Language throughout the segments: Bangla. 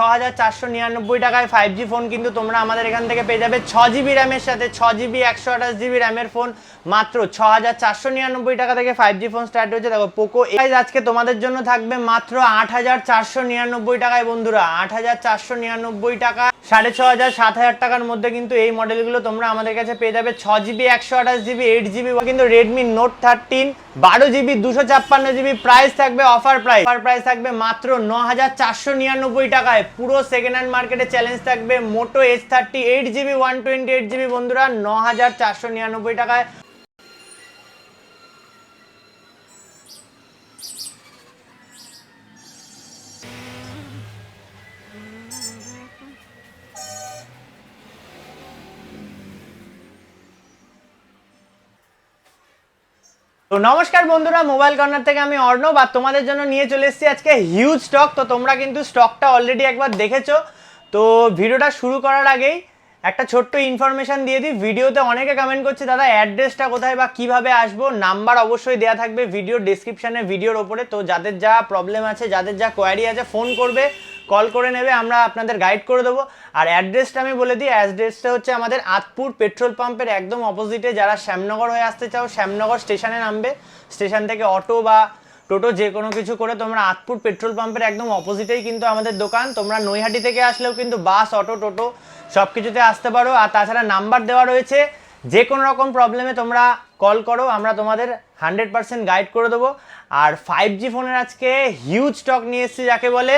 ছ হাজার চারশো নিরানব্বই টাকায় ফাইভ জি ফোন কিন্তু তোমরা আমাদের এখান থেকে পেয়ে যাবে ছ জিবি র্যামের সাথে ছ জিবি একশো আঠাশ জিবি র্যামের ফোন মাত্র ছ হাজার চারশো নিরানব্বই টাকা থেকে ফাইভ জি ফোন স্টার্ট হয়েছে। দেখো পোকো এটাই আজকে তোমাদের জন্য থাকবে মাত্র আট হাজার চারশো নিরানব্বই টাকায় বন্ধুরা। আট হাজার চারশো নিরানব্বই টাকা সাড়ে ছ হাজার, সাত হাজার টাকার মধ্যে কিন্তু এই মডেলগুলো তোমরা আমাদের কাছে পেয়ে যাবে। ছ জিবি, একশো আঠাশ জিবি এইট জিবি কিন্তু রেডমি নোট থার্টিন বারো জিবি, দুশো ছাপ্পান্ন জিবি প্রাইস থাকবে অফার প্রাইস অফার প্রাইস থাকবে মাত্র ন হাজার চারশো নিরানব্বই টাকায়। পুরো সেকেন্ড হ্যান্ড মার্কেটে চ্যালেঞ্জ থাকবে Moto H thirty eight GB one twenty eight GB বন্ধুরা, ন হাজার চারশো নিরানব্বই টাকায়। তো নমস্কার বন্ধুরা মোবাইল কর্নার থেকে আমি অর্ণব আর তোমাদের জন্য নিয়ে চলে এসেছি আজকে হিউজ স্টক তো তোমরা কিন্তু স্টকটা অলরেডি একবার দেখেছ। তো ভিডিওটা শুরু করার আগেই একটা ছোট্ট ইনফরমেশন দিয়ে দিই। ভিডিওতে অনেকে কমেন্ট করছে, দাদা অ্যাড্রেসটা কোথায় বা কীভাবে আসব? নাম্বার অবশ্যই দেওয়া থাকবে ভিডিও ডিসক্রিপশানে ভিডিওর ওপরে। তো যাদের যা প্রবলেম আছে, যাদের যা কোয়ারি আছে ফোন করবে। কল করে নেবে, আমরা আপনাদের গাইড করে দেবো। আর অ্যাড্রেসটা আমি বলে দিই অ্যাড্রেসটা হচ্ছে আমাদের আতপুর পেট্রোল পাম্পের একদম অপোজিটে যারা শ্যামনগর হয়ে আসতে চাও, শ্যামনগর স্টেশনে নামবে। স্টেশন থেকে অটো বা টোটো যে কোনো কিছু করে তোমরা আতপুর পেট্রোল পাম্পের একদম অপোজিটেই কিন্তু আমাদের দোকান। তোমরা নৈহাটি থেকে আসলেও কিন্তু বাস অটো টোটো সব কিছুতে আসতে পারো। আর তাছাড়া নাম্বার দেওয়া রয়েছে, যে কোনো রকম প্রবলেমে তোমরা কল করো, আমরা তোমাদের হান্ড্রেড পার্সেন্ট গাইড করে দেবো। আর ফাইভ জি ফোনের আজকে হিউজ স্টক নিয়ে এসেছি যাকে বলে,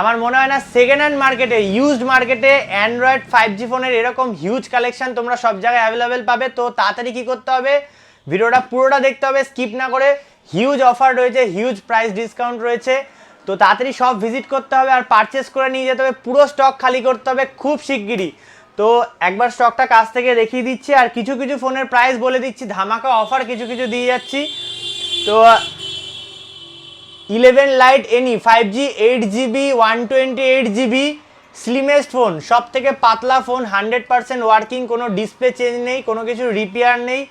আমার মনে হয় না সেকেন্ড হ্যান্ড মার্কেটে ইউজড মার্কেটে অ্যান্ড্রয়েড ফাইভ জি ফোনের এরকম হিউজ কালেকশন তোমরা সব জায়গায় অ্যাভেলেবেল পাবে। তো তাড়াতাড়ি কী করতে হবে? ভিডিওটা পুরোটা দেখতে হবে স্কিপ না করে হিউজ অফার রয়েছে হিউজ প্রাইস ডিসকাউন্ট রয়েছে। তো তাড়াতাড়ি সব ভিজিট করতে হবে আর পারচেস করে নিয়ে যেতে হবে, পুরো স্টক খালি করতে হবে খুব শিগগিরই। তো একবার স্টকটা কাছ থেকে দেখিয়ে দিচ্ছি আর কিছু কিছু ফোনের প্রাইস বলে দিচ্ছি, ধামাকা অফার কিছু কিছু দিয়ে যাচ্ছি। তো eleven light any five G eight GB one twenty eight GB slimmest phone সব থেকে পাতলা ফোন হান্ড্রেড পার্সেন্ট ওয়ার্কিং কোনো ডিসপ্লে চেঞ্জ নেই, কোনো কিছু রিপেয়ার নেই।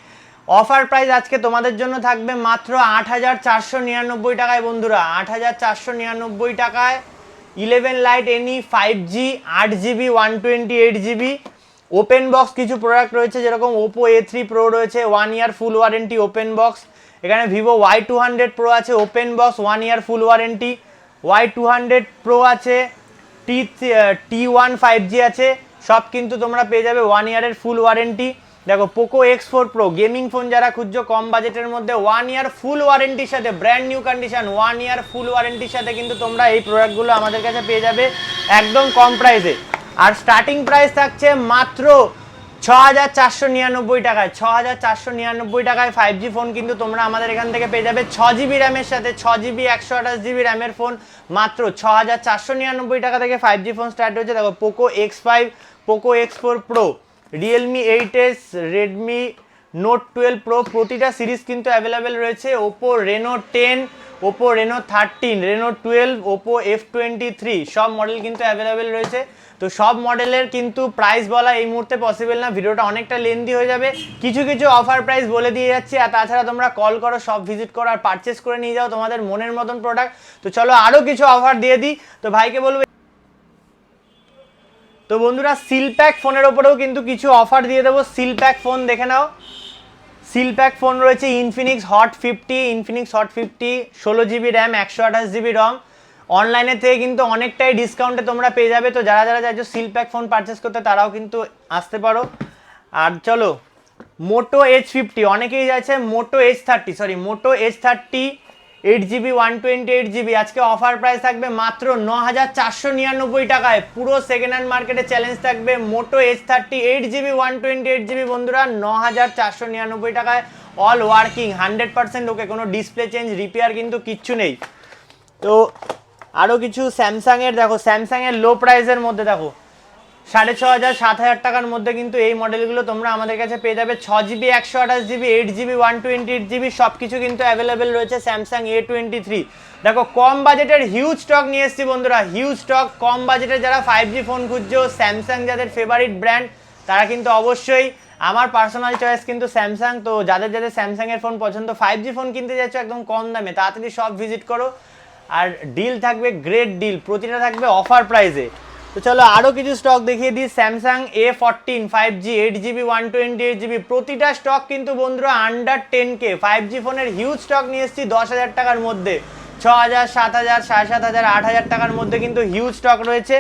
অফার প্রাইস আজকে তোমাদের জন্য থাকবে মাত্র আট হাজার চারশো নিরানব্বই টাকায় বন্ধুরা, আট হাজার চারশো নিরানব্বই টাকায় eleven light any five G আট GB one twenty eight GB open box কিছু প্রোডাক্ট রয়েছে, যেরকম ওপো এ থ্রি প্রো রয়েছে one year full warranty open box এখানে Vivo Y two hundred pro আছে open box one year full warranty Y two hundred pro আছে টি টি ওয়ান ফাইভ জি আছে, সব কিন্তু তোমরা পেয়ে যাবে ওয়ান ইয়ারের ফুল ওয়ারেন্টি দেখো Poco X four pro gaming phone যারা খুঁজছো, কম বাজেটের মধ্যে ওয়ান ইয়ার ফুল ওয়ারেন্টির সাথে brand new condition one year full ওয়ারেন্টির সাথে কিন্তু তোমরা এই প্রোডাক্টগুলো আমাদের কাছে পেয়ে যাবে, একদম কম প্রাইসে আর স্টার্টিং প্রাইস থাকছে মাত্র ছ হাজার চারশো নিরানব্বই টাকায়। ছ হাজার চারশো নিরানব্বই টাকায় ফাইভ জি ফোন কিন্তু তোমরা আমাদের এখান থেকে পেয়ে যাবে ছ জিবি র্যামের সাথে ছ জিবি একশো আঠাশ জিবি র্যামের ফোন মাত্র ছ হাজার চারশো নিরানব্বই টাকা থেকে ফাইভ জি ফোন স্টার্ট হয়েছে। দেখো Poco X five Poco X four pro Realme eight S Redmi note twelve pro প্রতিটা সিরিজ কিন্তু অ্যাভেলেবেল রয়েছে। Oppo Reno ten Oppo Reno thirteen Reno twelve Oppo F twenty three সব মডেল কিন্তু অ্যাভেলেবেল রয়েছে। তো সব মডেলের কিন্তু প্রাইস বলা এই মুহূর্তে পসিবল না। ভিডিওটা অনেকটা লেন্দি হয়ে যাবে। কিছু কিছু অফার প্রাইস বলে দিয়ে যাচ্ছি। আর তাছাড়া তোমরা কল করো, সব ভিজিট করো আর পারচেস করে নিয়ে যাও তোমাদের মনের মতন প্রোডাক্ট তো চলো আরও কিছু অফার দিয়ে দিই। তো ভাইকে বলব, তো বন্ধুরা সিল প্যাক ফোনের ওপরেও কিন্তু কিছু অফার দিয়ে দেবো। সিল প্যাক ফোন দেখে নাও। সিল প্যাক ফোন রয়েছে Infinix hot fifty Infinix hot fifty ষোলো জিবি র্যাম একশো আঠাশ জিবি রম অনলাইনের থেকে কিন্তু অনেকটাই ডিসকাউন্টে তোমরা পেয়ে যাবে। তো যারা যারা চাইছো সিল প্যাক ফোন পারচেস করতে, তারাও কিন্তু আসতে পারো। আর চলো মোটো এইচ ফিফটি অনেকেই যাচ্ছে Moto H thirty sorry Moto H thirty eight GB one twenty eight GB আজকে অফার প্রাইস থাকবে মাত্র ন হাজার চারশো নিরানব্বই টাকায়। পুরো সেকেন্ড হ্যান্ড মার্কেটে চ্যালেঞ্জ থাকবে Moto H thirty eight GB one twenty eight GB বন্ধুরা ন হাজার চারশো নিরানব্বই টাকায়। All working hundred percent okay কোনো ডিসপ্লে চেঞ্জ রিপেয়ার কিন্তু কিচ্ছু নেই। তো আরও কিছু স্যামসাংয়ের দেখো স্যামসাংয়ের লো প্রাইসের মধ্যে, দেখো। সাড়ে ছ হাজার, সাত হাজার টাকার মধ্যে কিন্তু এই মডেলগুলো তোমরা আমাদের কাছে পেয়ে যাবে। ছ জিবি একশো আঠাশ GB eight GB one twenty eight GB সব কিছু কিন্তু অ্যাভেলেবেল রয়েছে স্যামসাং এ টোয়েন্টি থ্রি দেখো, কম বাজেটের হিউজ স্টক নিয়ে এসেছি বন্ধুরা। হিউজ স্টক কম বাজেটের যারা ফাইভ জি ফোন খুঁজছো স্যামসাং যাদের ফেভারিট ব্র্যান্ড তারা কিন্তু অবশ্যই আমার পার্সোনাল চয়েস কিন্তু স্যামসাং তো যাদের যাদের স্যামসাংয়ের ফোন পছন্দ ফাইভ জি ফোন কিনতে যাচ্ছ একদম কম দামে, তাড়াতাড়ি সব ভিজিট করো। আর ডিল থাকবে গ্রেট ডিল প্রতিটা থাকবে অফার প্রাইসে তো চলো আরও কিছু স্টক দেখিয়ে দিই। Samsung A fourteen five G eight GB one twenty eight GB প্রতিটা স্টক কিন্তু বন্ধুরা under ten K five G ফোনের হিউজ স্টক নিয়ে এসেছি দশ হাজার টাকার মধ্যে। ছ হাজার, সাত হাজার, সাড়ে সাত হাজার, আট হাজার টাকার মধ্যে কিন্তু হিউজ স্টক রয়েছে।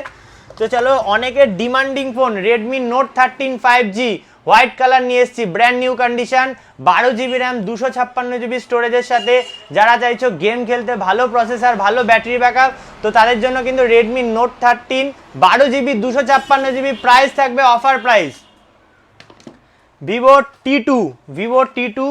তো চলো অনেকের demanding phone Redmi note thirteen five G white colour নিয়ে এসেছি ব্র্যান্ড নিউ কন্ডিশন বারো জিবি র্যাম দুশো ছাপ্পান্ন জিবি স্টোরেজের সাথে। যারা চাইছো গেম খেলতে ভালো প্রসেসার ভালো ব্যাটারি ব্যাকআপ তো তাদের জন্য কিন্তু রেডমি নোট থার্টিন বারো জিবি দুশো ছাপ্পান্ন জিবি প্রাইস থাকবে offer price Vivo T two Vivo T two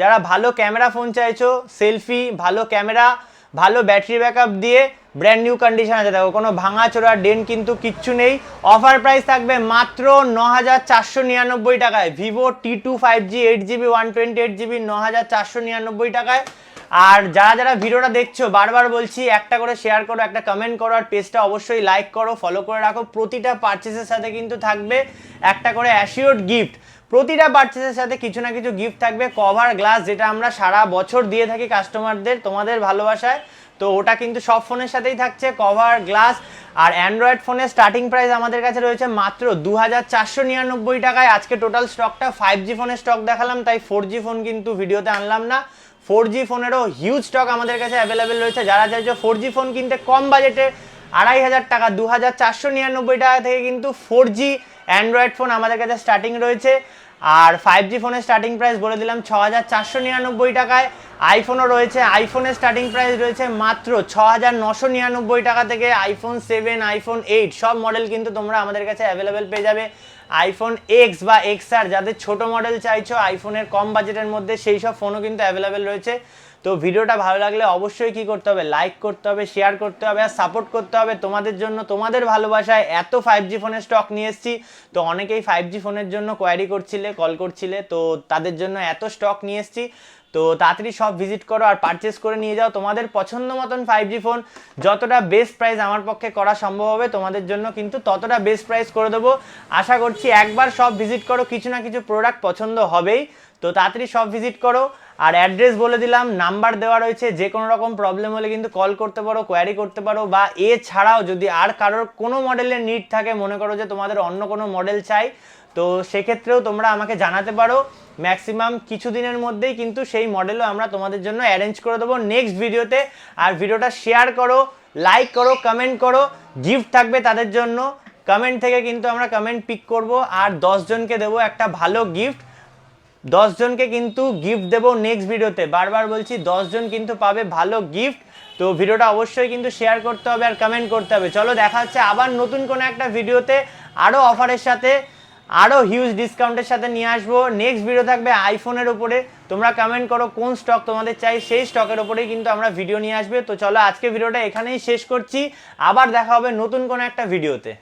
যারা ভালো ক্যামেরা ফোন চাইছো সেলফি ভালো ক্যামেরা ভালো ব্যাটারি ব্যাকআপ দিয়ে ব্র্যান্ড নিউ কন্ডিশন আছে। দেখো, কোনো ভাঙা চোরা ডেন কিন্তু কিচ্ছু নেই। অফার প্রাইস থাকবে মাত্র ন হাজার চারশো নিরানব্বই টাকায়। Vivo T two five G eight GB one twenty eight GB ন হাজার চারশো নিরানব্বই টাকায়। আর যারা যারা ভিডিওটা দেখছ, বারবার বলছি, একটা করে শেয়ার করো, একটা কমেন্ট করো, আর পেজটা অবশ্যই লাইক করো ফলো করে রাখো। প্রতিটা পারচেসের সাথে কিন্তু থাকবে একটা করে অ্যাসিওর গিফট প্রতিটা পারচেসের সাথে কিছু না কিছু গিফট থাকবে। কভার গ্লাস যেটা আমরা সারা বছর দিয়ে থাকি কাস্টমারদের তোমাদের ভালোবাসায়। তো ওটা কিন্তু সব ফোনের সাথেই থাকছে, কভার, গ্লাস আর অ্যান্ড্রয়েড ফোনের স্টার্টিং প্রাইস আমাদের কাছে রয়েছে মাত্র দু হাজার চারশো নিরানব্বই টাকায়। আজকে টোটাল স্টকটা ফাইভ জি ফোনের স্টক দেখালাম, তাই ফোর জি ফোন কিন্তু ভিডিওতে আনলাম না। ফোর জি ফোনেরও হিউজ স্টক আমাদের কাছে অ্যাভেলেবেল রয়েছে। যারা চাইছো ফোর জি ফোন কিনতে কম বাজেটে আড়াই হাজার টাকা দু হাজার চারশো নিরানব্বই টাকা থেকে কিন্তু ফোর জি অ্যান্ড্রয়েড ফোন আমাদের কাছে স্টার্টিং রয়েছে। আর ফাইভ জি ফোনের স্টার্টিং প্রাইস বলে দিলাম ছ হাজার চারশো নিরানব্বই টাকায়। আইফোনও রয়েছে আইফোনের স্টার্টিং প্রাইস রয়েছে মাত্র ছ হাজার নশো নিরানব্বই টাকা থেকে আইফোন সেভেন আইফোন এইট সব মডেল কিন্তু তোমরা আমাদের কাছে অ্যাভেলেবেল পেয়ে যাবে। আইফোন এক্স বা এক্স আর যাদের ছোটো মডেল চাইছো আইফোনের কম বাজেটের মধ্যে সেই সব ফোনও কিন্তু অ্যাভেলেবেল রয়েছে। তো ভিডিওটা ভালো লাগলে অবশ্যই কি করতে হবে? লাইক করতে হবে শেয়ার করতে হবে আর সাপোর্ট করতে হবে তোমাদের জন্য, তোমাদের ভালোবাসায় এত ফাইভ জি ফোনের স্টক নিয়ে এসেছি। তো অনেকেই ফাইভ জি ফোনের জন্য কোয়ারি করছিলে কল করছিলে, তো তাদের জন্য এত স্টক নিয়ে এসেছি। তো তাড়াতাড়ি সব ভিজিট করো আর পারচেস করে নিয়ে যাও। তোমাদের পছন্দ মতন ফাইভ জি ফোন যতটা বেস্ট প্রাইস আমার পক্ষে করা সম্ভব হবে, তোমাদের জন্য কিন্তু ততটা বেস্ট প্রাইস করে দেবো। আশা করছি একবার সব ভিজিট করো, কিছু না কিছু প্রোডাক্ট পছন্দ হবেই। তো তাড়াতাড়ি সব ভিজিট করো। আর অ্যাড্রেস বলে দিলাম, নাম্বার দেওয়া রয়েছে, যে কোনো রকম প্রবলেম হলে কিন্তু কল করতে পারো কোয়ারি করতে পারো, বা এছাড়াও যদি আর কারোর কোনো মডেলের নিড থাকে, মনে করো যে তোমাদের অন্য কোনো মডেল চাই, তো সেক্ষেত্রেও তোমরা আমাকে জানাতে পারো। ম্যাক্সিমাম কিছুদিনের মধ্যেই কিন্তু সেই মডেলও আমরা তোমাদের জন্য অ্যারেঞ্জ করে দেবো নেক্সট ভিডিওতে আর ভিডিওটা শেয়ার করো লাইক করো কমেন্ট করো গিফট থাকবে তাদের জন্য। কমেন্ট থেকে কিন্তু আমরা কমেন্ট পিক করব, আর দশজনকে দেবো একটা ভালো গিফট জনকে কিন্তু গিফট দেবো নেক্সট ভিডিওতে। বারবার বলছি জন কিন্তু পাবে ভালো গিফট তো ভিডিওটা অবশ্যই কিন্তু শেয়ার করতে হবে আর কমেন্ট করতে হবে। চলো দেখা হচ্ছে আবার নতুন কোনো একটা ভিডিওতে আরও অফারের সাথে আরও হিউজ ডিসকাউন্টের সাথে নিয়ে আসব। নেক্সট ভিডিও থাকবে আইফোনের উপরে। তোমরা কমেন্ট করো কোন স্টক তোমাদের চাই, সেই স্টকের উপরেই কিন্তু আমরা ভিডিও নিয়ে আসবে। তো চলো আজকে ভিডিওটা এখানেই শেষ করছি। আবার দেখা হবে নতুন কোনো একটা ভিডিওতে।